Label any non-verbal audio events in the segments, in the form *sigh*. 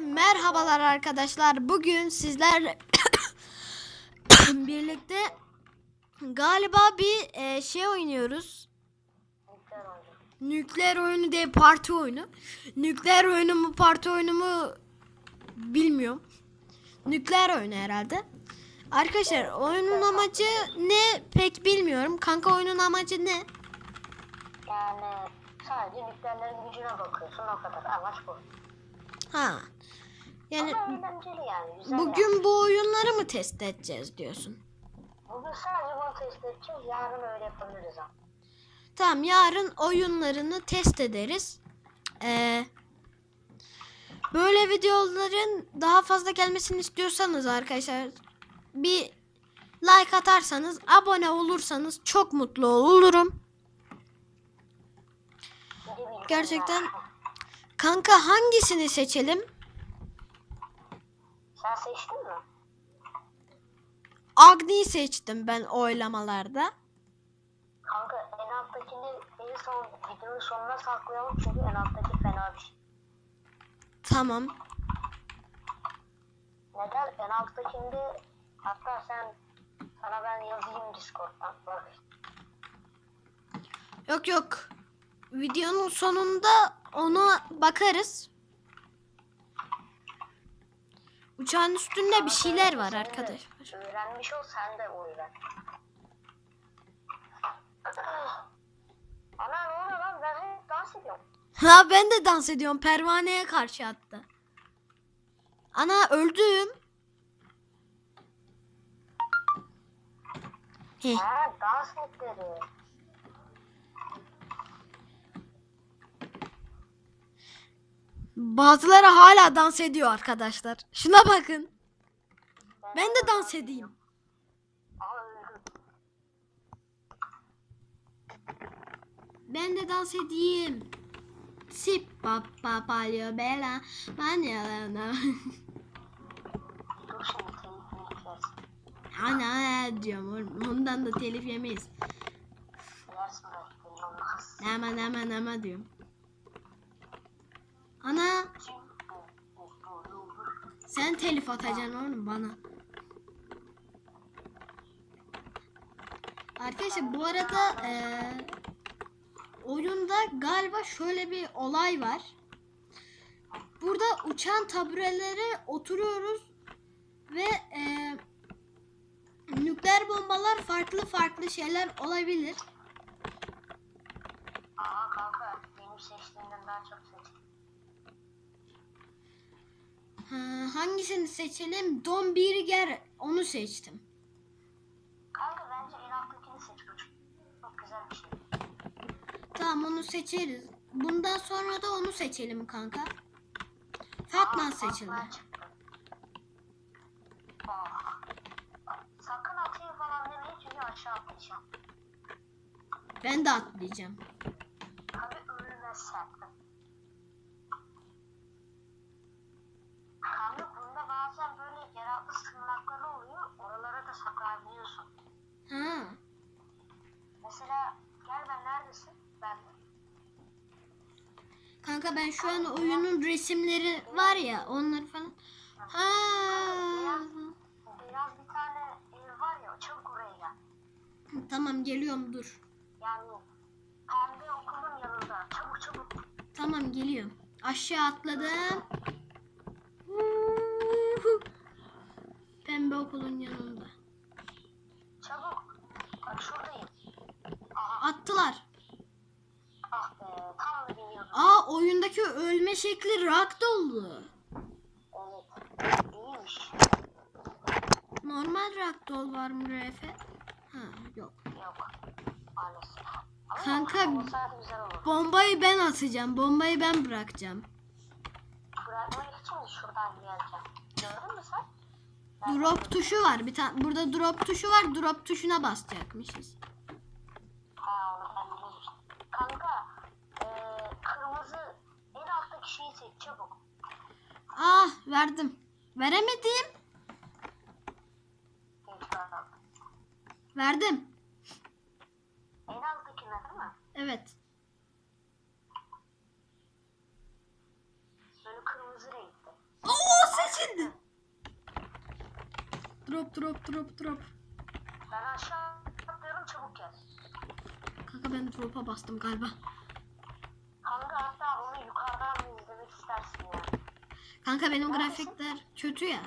Merhabalar arkadaşlar. Bugün sizlerle *coughs* birlikte galiba bir e, şey oynuyoruz. Nükleer oyunu. Nükleer değil parti oyunu. Nükleer oyunu mu parti oyunu mu bilmiyorum. Nükleer oyunu herhalde. Arkadaşlar oyunun amacı ne pek bilmiyorum. Kanka oyunun amacı ne? Yani sadece nükleerlerin gücüne bakıyorsun o kadar. Amaç bu. Ha. Yani yani. Bugün bu oyunları mı test edeceğiz diyorsun? Bugün sadece bunu test edeceğiz. Yarın öyle yapabiliriz ama. Tamam yarın oyunlarını test ederiz. Ee, böyle videoların daha fazla gelmesini istiyorsanız arkadaşlar bir like atarsanız abone olursanız çok mutlu olurum. Gerçekten kanka hangisini seçelim? Sen seçtin mi? Agni'yi seçtim ben oylamalarda. Kanka en alttakini en son videonun sonuna saklayalım çünkü en alttaki fena bir şey. Tamam. Neden? En alttakinde hatta sen sana ben yazayım Discord'dan. Bak. Yok yok. Videonun sonunda ona bakarız. Uçağın üstünde bir şeyler var arkadaşlar. Öğrenmiş ol sen de öğren. Ana ne oluyor lan ben hep dans ediyorum. Ha ben de dans ediyorum. Pervaneye karşı hatta. Ana öldüm. Heh. Ha dans etleri. Bazıları hala dans ediyor arkadaşlar. Şuna bakın. Ben de dans edeyim. Ben de dans edeyim. Sip pa pa palio bella manana. Dur *laughs* şimdi telifini yüklersin. Ana diyorum oğlum. Ondan da telif yemeyiz. Nama nama nama diyorum. Ana sen telif atacaksın oğlum bana. Arkadaşlar bu arada eee, oyunda galiba şöyle bir olay var. Burada uçan taburelere oturuyoruz ve eee, nükleer bombalar farklı farklı şeyler olabilir. Ha, hangisini seçelim? Don Birger onu seçtim. Kanka bence en alttakini seç çok- güzel bir şey. Tamam onu seçeriz. Bundan sonra da onu seçelim kanka. Fatma seçildi. Fatma çıktı. Aa. Sakın atayım falan demeyin çünkü aşağı atlayacağım. Ben de atlayacağım. Tabii ölmezsen. Kanka bunda bazen böyle yeraltı sığınakları oluyor. Oralara da saklanabiliyorsun. Ha. Mesela gel ben neredesin? Ben de. Kanka ben şu an oyunun resimleri var ya onları falan. Ha. Beyaz bir tane ev var ya çabuk oraya gel. Tamam geliyorum dur. Yani pembe okulun yanında. Çabuk çabuk. Tamam geliyorum. Aşağı atladım. Pembe okulun yanında. Çabuk. Bak şuradayım. Aha Attılar. ah be tam da biliyordum. Aa ölme şekli ragdoll'du. Evet. İyiymiş. Normal ragdoll var mı RF? Ha yok. Yok. Kanka-. Bombayı ben atacağım. Bombayı ben bırakacağım. Bırakmak için şuradan geleceğim. Gördün mü sen? Drop tuşu var. Bir tane burada drop tuşu var. Drop tuşuna basacakmışız. Ha onu Verdim. Veremedim. Verdim. En alttaki değil mi? Evet. Böyle kırmızı renkte. Oo seçildi. Drop drop drop drop. Ben aşağı atlıyorum çabuk gel. Kanka ben drop'a bastım galiba. Kanka benim grafikler kötü ya.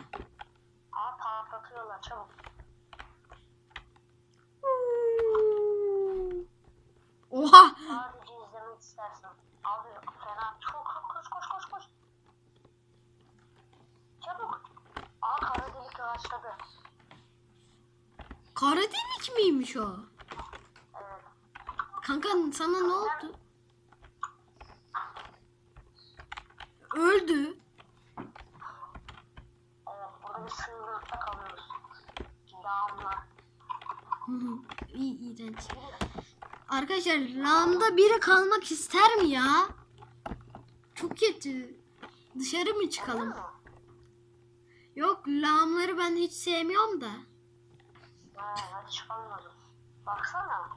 Aa patlatıyorlar çabuk. Oha! Sadece izlemek istersin. Abi fena. Çok koş koş koş koş. Çabuk. Aa kara delik başladı. Kara delik miymiş o? Evet. Kanka sana ne oldu? Öldü. Bir sığınakta kalıyoruz. Lağımla. *laughs* İyi iğrenç. Arkadaşlar lağımda biri kalmak ister mi ya? Çok kötü. Dışarı mı çıkalım? Yok lağımları ben hiç sevmiyorum da. Ha, çıkalım hadi. Baksana.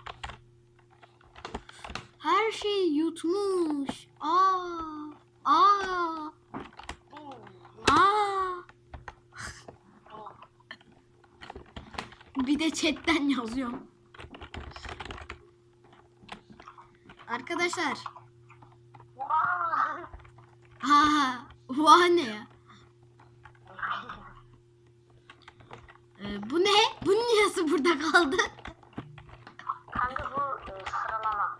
Her şeyi yutmuş. Aa. Aa. Bir de chatten yazıyorum. Arkadaşlar. Ha, ha. vah ne ya? Ee, bu ne? Bu niyesi burada kaldı? Kanka bu e, sıralama.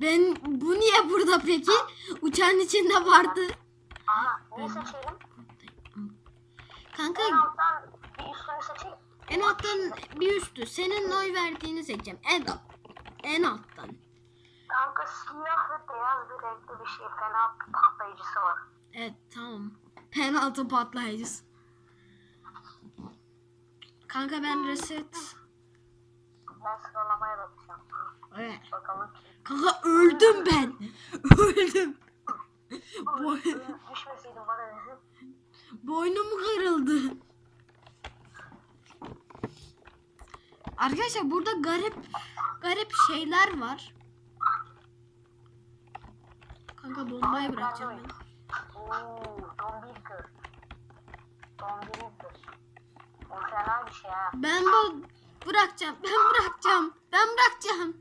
Ben bu niye burada peki? Uçağın içinde vardı. Aha, ne seçelim? Kanka. 16 en alttan bir üstü. Senin oy verdiğini seçeceğim. En alt. En alttan. Kanka siyah ve beyaz bir renkli bir şey bir patlayıcısı var. Evet tamam. Penaltı patlayıcısı. Kanka ben reset. Ben sıralamaya bakacağım. Evet. Bakalım. Kanka öldüm ben. Öldüm. Arkadaşlar burada garip garip şeyler var. Kanka bombayı bırakacağım ben. Ben bu bırakacağım. Ben bırakacağım. Ben bırakacağım.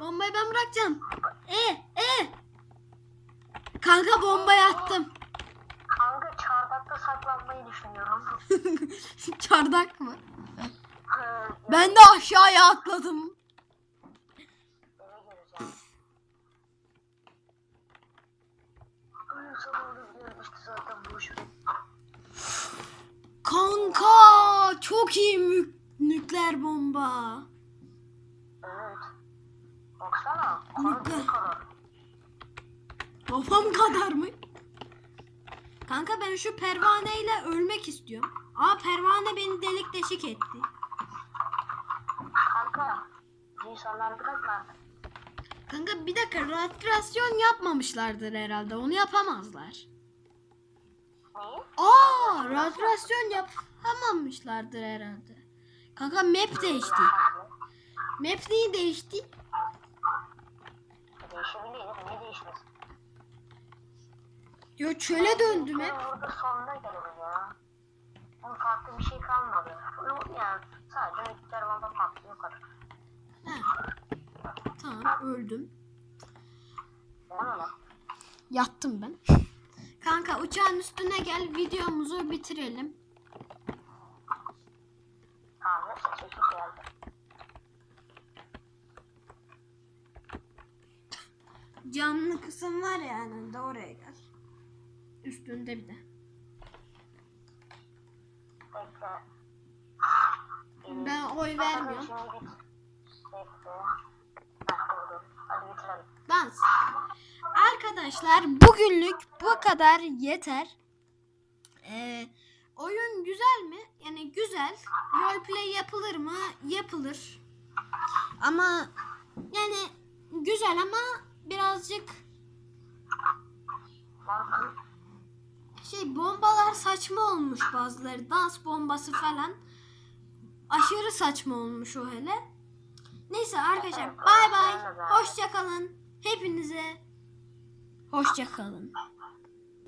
Bombayı ben bırakacağım. E e. Kanka bombayı attım. Kanka çardakta saklanmayı düşünüyorum. *laughs* Çardak mı? Ben de aşağıya atladım. Kanka çok iyi mü- nükleer bomba. Evet. Baksana. Kafam kadar mı? Kanka ben şu pervaneyle ölmek istiyorum. Aa pervane beni delik deşik etti. Kanka. İnsanlar. Kanka bir dakika radyasyon yapmamışlardır herhalde. Onu yapamazlar. Neyi? Aa radyasyon yapamamışlardır herhalde. Kanka map değişti. Map niye değişti? Değişebilir. Niye değişmez? Yo çöle döndü map. burada sonuna gelelim ya. Bunun farklı bir şey kalmadı. Yani sadece nükleer bomba patlıyor kadar. Tamam öldüm. Yattım ben. Kanka uçağın üstüne gel videomuzu bitirelim. Camlı kısım var ya önünde oraya gel. Üstünde bir de. Ben oy vermiyorum. Şimdi bit. Bekle. Heh oldu. Hadi bitirelim. Dans. Arkadaşlar bugünlük bu kadar yeter. Ee, oyun güzel mi? Yani güzel. Roleplay yapılır mı? Yapılır. Ama yani güzel ama birazcık şey bombalar saçma olmuş bazıları. Dans bombası falan. Aşırı saçma olmuş o hele. Neyse arkadaşlar bay bay. Hoşça kalın. Hepinize hoşça kalın.